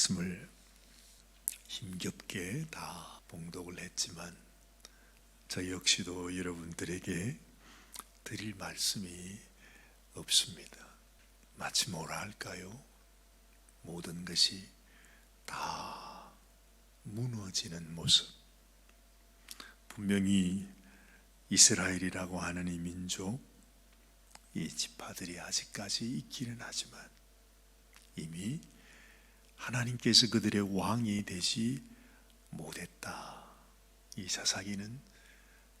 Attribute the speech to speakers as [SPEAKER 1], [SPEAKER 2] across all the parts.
[SPEAKER 1] 말씀을 힘겹게 다 봉독을 했지만 저 역시도 여러분들에게 드릴 말씀이 없습니다. 마치 뭐라 할까요? 모든 것이 다 무너지는 모습. 분명히 이스라엘이라고 하는 이 민족, 이 지파들이 아직까지 있기는 하지만 이미 하나님께서 그들의 왕이 되지 못했다. 이 사사기는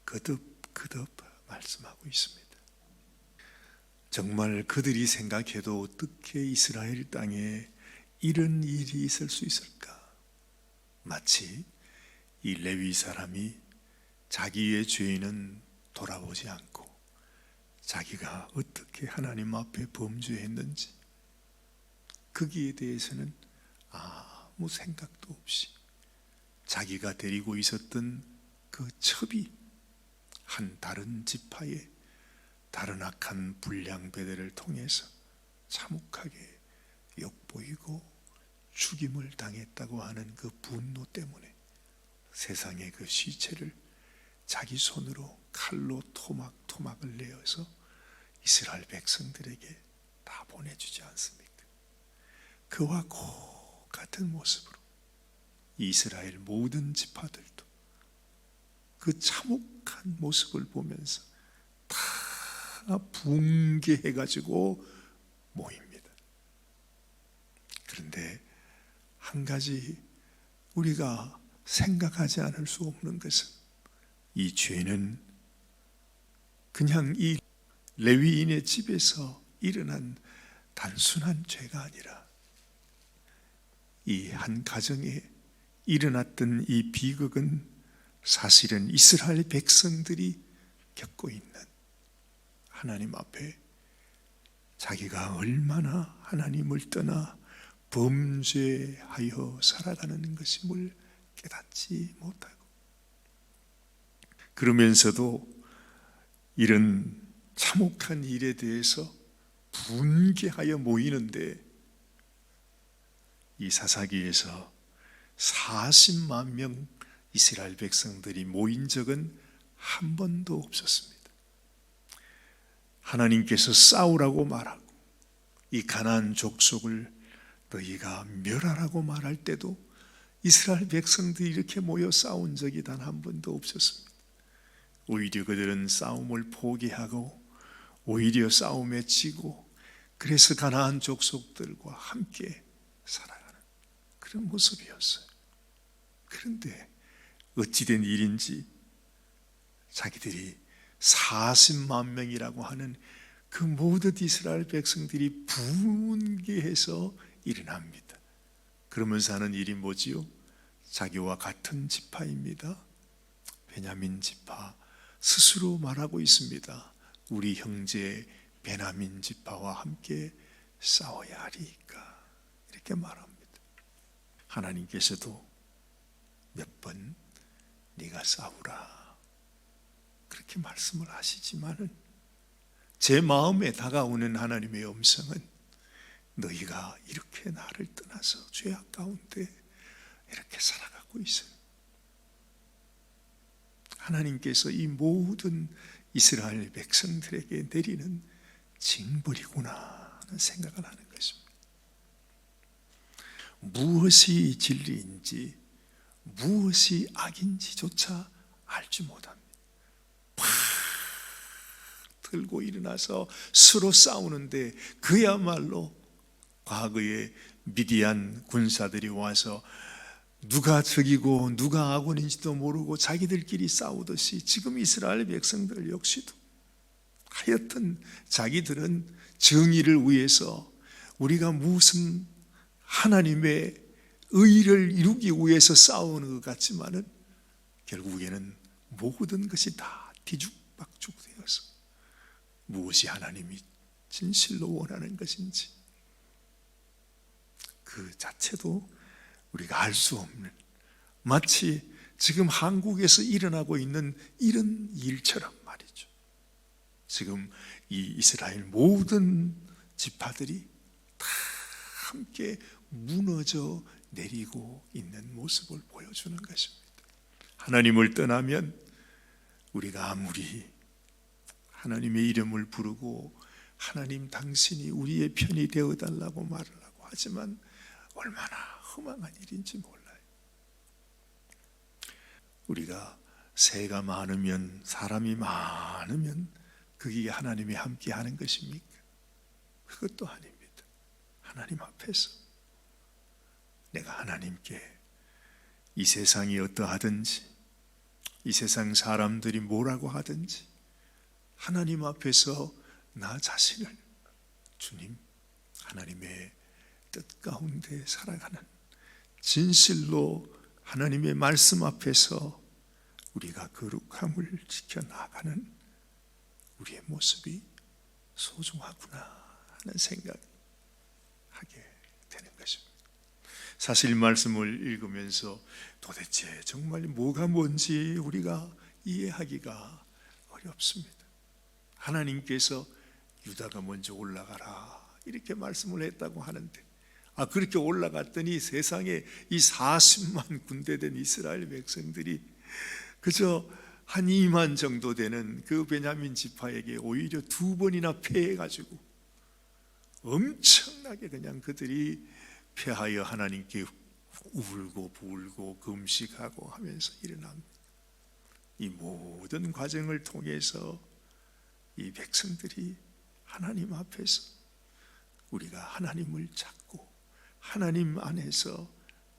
[SPEAKER 1] 거듭거듭 말씀하고 있습니다. 정말 그들이 생각해도 어떻게 이스라엘 땅에 이런 일이 있을 수 있을까? 마치 이 레위 사람이 자기의 죄인은 돌아보지 않고 자기가 어떻게 하나님 앞에 범죄했는지 거기에 대해서는 아무 생각도 없이 자기가 데리고 있었던 그 첩이 한 다른 지파의 다른 악한 불량 배대를 통해서 참혹하게 욕보이고 죽임을 당했다고 하는 그 분노 때문에 세상의 그 시체를 자기 손으로 칼로 토막토막을 내어서 이스라엘 백성들에게 다 보내주지 않습니까? 그와 같은 모습으로 이스라엘 모든 지파들도 그 참혹한 모습을 보면서 다 붕괴해 가지고 모입니다. 그런데 한 가지 우리가 생각하지 않을 수 없는 것은 이 죄는 그냥 이 레위인의 집에서 일어난 단순한 죄가 아니라 이 한 가정에 일어났던 이 비극은 사실은 이스라엘 백성들이 겪고 있는 하나님 앞에 자기가 얼마나 하나님을 떠나 범죄하여 살아가는 것임을 깨닫지 못하고 그러면서도 이런 참혹한 일에 대해서 분개하여 모이는데 이 사사기에서 40만 명 이스라엘 백성들이 모인 적은 한 번도 없었습니다. 하나님께서 싸우라고 말하고 이 가나안 족속을 너희가 멸하라고 말할 때도 이스라엘 백성들이 이렇게 모여 싸운 적이 단 한 번도 없었습니다. 오히려 그들은 싸움을 포기하고 오히려 싸움에 지고 그래서 가나안 족속들과 함께 살아가는 그런 모습이었어요. 그런데 어찌된 일인지 자기들이 40만 명이라고 하는 그 모든 이스라엘 백성들이 분개해서 일어납니다. 그러면서 하는 일이 뭐지요? 자기와 같은 지파입니다. 베냐민 지파 스스로 말하고 있습니다. 우리 형제 베냐민 지파와 함께 싸워야 하리까 이렇게 말합니다. 하나님께서도 몇 번 네가 싸우라 그렇게 말씀을 하시지만은 제 마음에 다가오는 하나님의 음성은 너희가 이렇게 나를 떠나서 죄악 가운데 이렇게 살아가고 있어요. 하나님께서 이 모든 이스라엘 백성들에게 내리는 징벌이구나 하는 생각을 하는 것입니다. 무엇이 진리인지 무엇이 악인지조차 알지 못합니다. 팍 들고 일어나서 서로 싸우는데 그야말로 과거에 미디안 군사들이 와서 누가 적이고 누가 아군인지도 모르고 자기들끼리 싸우듯이 지금 이스라엘 백성들 역시도 하여튼 자기들은 정의를 위해서 우리가 무슨 하나님의 의를 이루기 위해서 싸우는 것 같지만은 결국에는 모든 것이 다 뒤죽박죽 되어서 무엇이 하나님이 진실로 원하는 것인지 그 자체도 우리가 알 수 없는 마치 지금 한국에서 일어나고 있는 이런 일처럼 말이죠. 지금 이 이스라엘 모든 지파들이 다 함께 무너져 내리고 있는 모습을 보여주는 것입니다. 하나님을 떠나면 우리가 아무리 하나님의 이름을 부르고 하나님 당신이 우리의 편이 되어 달라고 말을 하고 하지만 얼마나 허망한 일인지 몰라요. 우리가 새가 많으면 사람이 많으면 그게 하나님이 함께 하는 것입니까? 그것도 아닙니다. 하나님 앞에서 내가 하나님께 이 세상이 어떠하든지 이 세상 사람들이 뭐라고 하든지 하나님 앞에서 나 자신을 주님 하나님의 뜻 가운데 살아가는 진실로 하나님의 말씀 앞에서 우리가 거룩함을 지켜 나가는 우리의 모습이 소중하구나 하는 생각 하게. 사실 말씀을 읽으면서 도대체 정말 뭐가 뭔지 우리가 이해하기가 어렵습니다. 하나님께서 유다가 먼저 올라가라 이렇게 말씀을 했다고 하는데 아 그렇게 올라갔더니 세상에 이 40만 군대 된 이스라엘 백성들이 그저 한 2만 정도 되는 그 베냐민 지파에게 오히려 두 번이나 패해 가지고 엄청나게 그냥 그들이 패하여 하나님께 울고 불고 금식하고 하면서 일어납니다. 이 모든 과정을 통해서 이 백성들이 하나님 앞에서 우리가 하나님을 찾고 하나님 안에서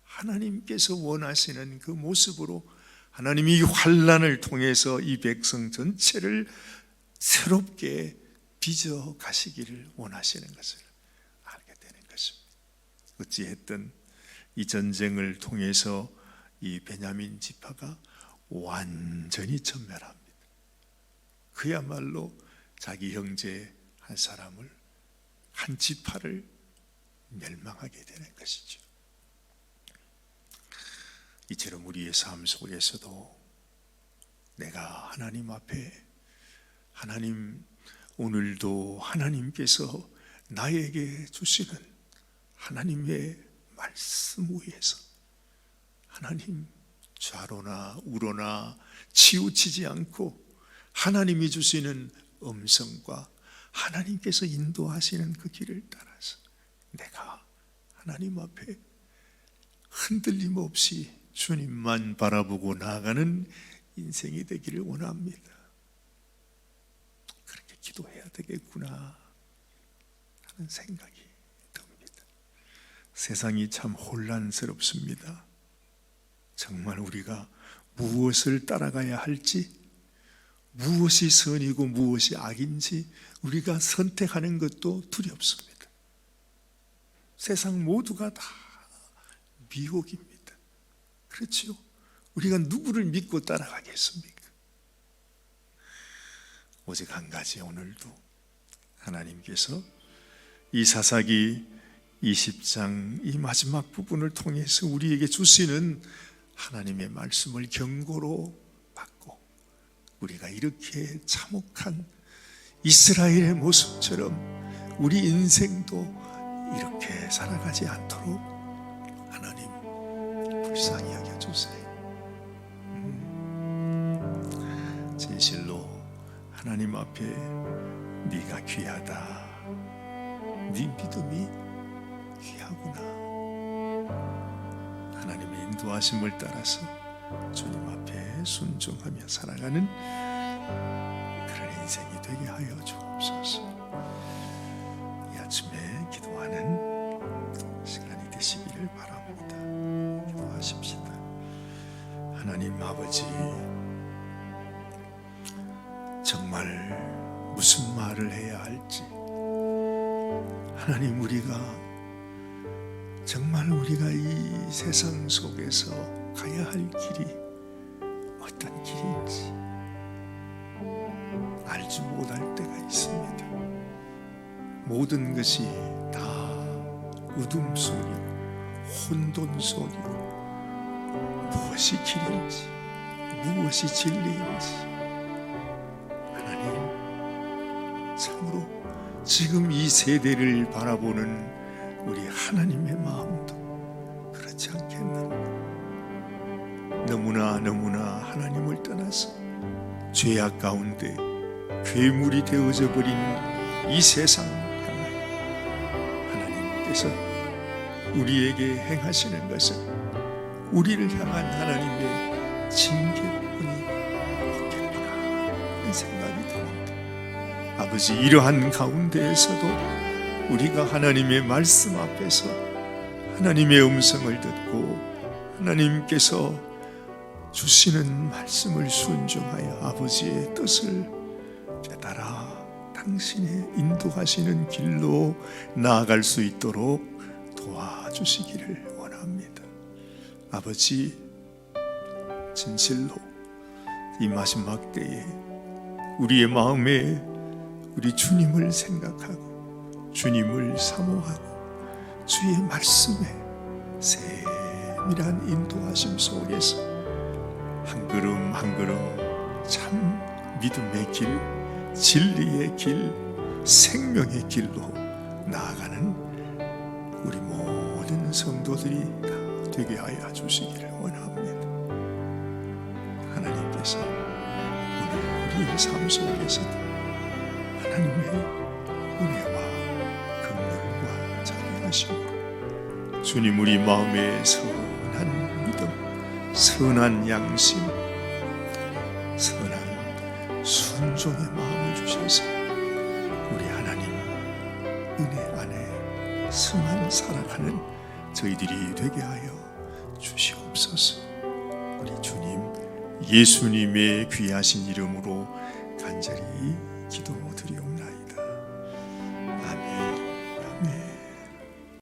[SPEAKER 1] 하나님께서 원하시는 그 모습으로 하나님이 이 환란을 통해서 이 백성 전체를 새롭게 빚어 가시기를 원하시는 것을. 어찌했든 이 전쟁을 통해서 이 베냐민 지파가 완전히 전멸합니다. 그야말로 자기 형제 한 사람을 한 지파를 멸망하게 되는 것이죠. 이처럼 우리의 삶 속에서도 내가 하나님 앞에 하나님 오늘도 하나님께서 나에게 주시는 하나님의 말씀 위에서 하나님 좌로나 우로나 치우치지 않고 하나님이 주시는 음성과 하나님께서 인도하시는 그 길을 따라서 내가 하나님 앞에 흔들림 없이 주님만 바라보고 나아가는 인생이 되기를 원합니다. 그렇게 기도해야 되겠구나 하는 생각이. 세상이 참 혼란스럽습니다. 정말 우리가 무엇을 따라가야 할지, 무엇이 선이고 무엇이 악인지 우리가 선택하는 것도 두렵습니다. 세상 모두가 다 미혹입니다. 그렇지요? 우리가 누구를 믿고 따라가겠습니까? 오직 한 가지 오늘도 하나님께서 이 사사기 20장 이 마지막 부분을 통해서 우리에게 주시는 하나님의 말씀을 경고로 받고 우리가 이렇게 참혹한 이스라엘의 모습처럼 우리 인생도 이렇게 살아가지 않도록 하나님 불쌍히 여겨 주세요. 음, 진실로 하나님 앞에 네가 귀하다. 네 믿음이 귀하구나. 하나님의 인도하심을 따라서 주님 앞에 순종하며 살아가는 그런 인생이 되게 하여 주옵소서. 이 아침에 기도하는 시간이 되시기를 바랍니다. 기도하십시다. 하나님 아버지, 정말 무슨 말을 해야 할지, 하나님 우리가 정말 우리가 이 세상 속에서 가야 할 길이 어떤 길인지 알지 못할 때가 있습니다. 모든 것이 다 어둠 속이고 혼돈 속이고 무엇이 길인지 무엇이 진리인지 하나님 참으로 지금 이 세대를 바라보는 우리 하나님의 마음도 그렇지 않겠는가? 너무나 너무나 하나님을 떠나서 죄악 가운데 괴물이 되어져 버린 이 세상 향하여 하나님께서 우리에게 행하시는 것은 우리를 향한 하나님의 징계뿐이 없겠구나 하는 생각이 듭니다. 아버지 이러한 가운데에서도 우리가 하나님의 말씀 앞에서 하나님의 음성을 듣고 하나님께서 주시는 말씀을 순종하여 아버지의 뜻을 깨달아 당신의 인도하시는 길로 나아갈 수 있도록 도와주시기를 원합니다. 아버지, 진실로 이 마지막 때에 우리의 마음에 우리 주님을 생각하고 주님을 사모하고 주의 말씀에 세밀한 인도하심 속에서 한 걸음 한 걸음 참 믿음의 길, 진리의 길, 생명의 길로 나아가는 우리 모든 성도들이 다 되게 하여 주시기를 원합니다. 하나님께서 오늘 우리의 삶 속에서도 하나님의 은혜와 주님 우리 마음에 선한 믿음, 선한 양심, 선한 순종의 마음을 주셔서 우리 하나님 은혜 안에 승한 살아가는 저희들이 되게 하여 주시옵소서. 우리 주님 예수님의 귀하신 이름으로 간절히 기도